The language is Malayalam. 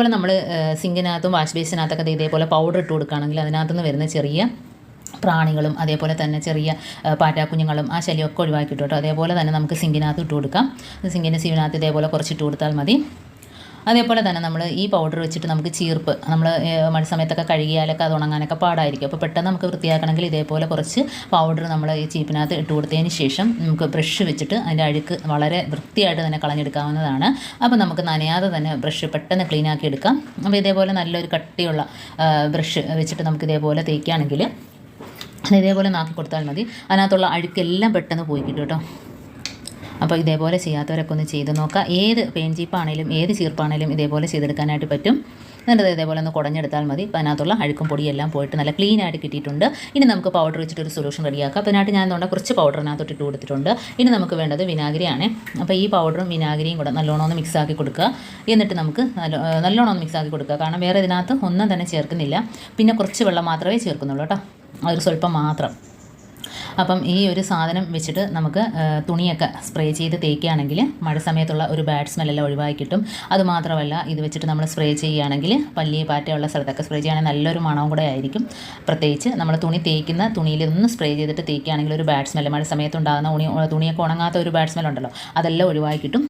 അതുപോലെ നമ്മൾ സിങ്കിനകത്തും വാഷ് ബേസിനകത്തൊക്കെ ഇതേപോലെ പൗഡർ ഇട്ട് കൊടുക്കുകയാണെങ്കിൽ അതിനകത്തുനിന്ന് വരുന്ന ചെറിയ പ്രാണികളും അതേപോലെ തന്നെ ചെറിയ പാറ്റാക്കുഞ്ഞുങ്ങളും ആ ശല്യമൊക്കെ ഒഴിവാക്കി അതേപോലെ തന്നെ നമുക്ക് സിങ്കിനകത്ത് ഇട്ട് കൊടുക്കാം. സിങ്കിന്റെ സീവിനകത്ത് ഇതേപോലെ കുറച്ചിട്ട് കൊടുത്താൽ മതി. അതേപോലെ തന്നെ നമ്മൾ ഈ പൗഡർ വെച്ചിട്ട് നമുക്ക് ചീർപ്പ് നമ്മൾ മഴ സമയത്തൊക്കെ കഴുകിയാലൊക്കെ അത് ഉണങ്ങാനൊക്കെ പാടായിരിക്കും. അപ്പോൾ പെട്ടെന്ന് നമുക്ക് വൃത്തിയാക്കണമെങ്കിൽ ഇതേപോലെ കുറച്ച് പൗഡർ നമ്മൾ ഈ ചീപ്പിനകത്ത് ഇട്ട് കൊടുത്തതിന് ശേഷം നമുക്ക് ബ്രഷ് വെച്ചിട്ട് അതിന്റെ അഴുക്ക് വളരെ വൃത്തിയായിട്ട് തന്നെ കളഞ്ഞെടുക്കാവുന്നതാണ്. അപ്പോൾ നമുക്ക് നനയാതെ തന്നെ ബ്രഷ് പെട്ടെന്ന് ക്ലീൻ ആക്കി എടുക്കാം. അപ്പോൾ ഇതേപോലെ നല്ലൊരു കട്ടിയുള്ള ബ്രഷ് വെച്ചിട്ട് നമുക്ക് ഇതേപോലെ തേക്കുകയാണെങ്കിൽ ഇതേപോലെ നാക്കി കൊടുത്താൽ മതി. അതിനകത്തുള്ള അഴുക്കെല്ലാം പെട്ടെന്ന് പോയി കിട്ടും കേട്ടോ. അപ്പോൾ ഇതേപോലെ ചെയ്യാത്തവരൊക്കെ ഒന്ന് ചെയ്ത് നോക്കുക. ഏത് പെയിൻ ചീപ്പാണേലും ഏത് ചീർപ്പാണേലും ഇതേപോലെ ചെയ്തെടുക്കാനായിട്ട് പറ്റും. എന്നിട്ട് ഇതേപോലെ ഒന്ന് കുടഞ്ഞെടുത്താൽ മതി. അപ്പോൾ അതിനകത്തുള്ള അഴുക്കും പൊടിയെല്ലാം പോയിട്ട് നല്ല ക്ലീൻ ആയിട്ട് കിട്ടിയിട്ടുണ്ട്. ഇനി നമുക്ക് പൗഡർ വെച്ചിട്ട് ഒരു സൊല്യൂഷൻ റെഡിയാക്കാം അപ്പോൾ അതിനായിട്ട് ഞാൻ എന്തുകൊണ്ട് കുറച്ച് പൗഡറിനകത്തോട്ട് ഇട്ട് കൊടുത്തിട്ടുണ്ട്. ഇനി നമുക്ക് വേണ്ടത് വിനാഗിരിയാണ്. അപ്പോൾ ഈ പൗഡറും വിനാഗിരിയും കൂടെ നല്ലോണം ഒന്ന് മിക്സ് ആക്കി കൊടുക്കുക. എന്നിട്ട് നമുക്ക് നല്ലോണം ഒന്ന് മിക്സ് ആക്കി കൊടുക്കുക. കാരണം വേറെ ഇതിനകത്ത് ഒന്നും തന്നെ ചേർക്കുന്നില്ല. പിന്നെ കുറച്ച് വെള്ളം മാത്രമേ ചേർക്കുന്നുള്ളൂ കേട്ടോ. അതൊരു സ്വല്പം മാത്രം. അപ്പം ഈ ഒരു സാധനം വെച്ചിട്ട് നമുക്ക് തുണിയൊക്കെ സ്പ്രേ ചെയ്ത് തേക്കുകയാണെങ്കിൽ മഴ സമയത്തുള്ള ഒരു ബാഡ് സ്മെല്ലെല്ലാം ഒഴിവാക്കി കിട്ടും. അതുമാത്രമല്ല ഇത് വെച്ചിട്ട് നമ്മൾ സ്പ്രേ ചെയ്യുകയാണെങ്കിൽ പല്ലി പാറ്റയുള്ള സ്ഥലത്തൊക്കെ സ്പ്രേ ചെയ്യുകയാണെങ്കിൽ നല്ലൊരു മണവും കൂടെ ആയിരിക്കും. പ്രത്യേകിച്ച് നമ്മൾ തുണി തേക്കുന്ന തുണിയിൽ ഒന്ന് സ്പ്രേ ചെയ്തിട്ട് തേക്കുകയാണെങ്കിൽ ഒരു ബാഡ് സ്മെല്ല് മഴ സമയത്തുണ്ടാകുന്ന തുണി തുണിയൊക്കെ ഉണങ്ങാത്ത ഒരു ബാഡ് സ്മെല്ലുണ്ടല്ലോ അതെല്ലാം ഒഴിവാക്കി കിട്ടും.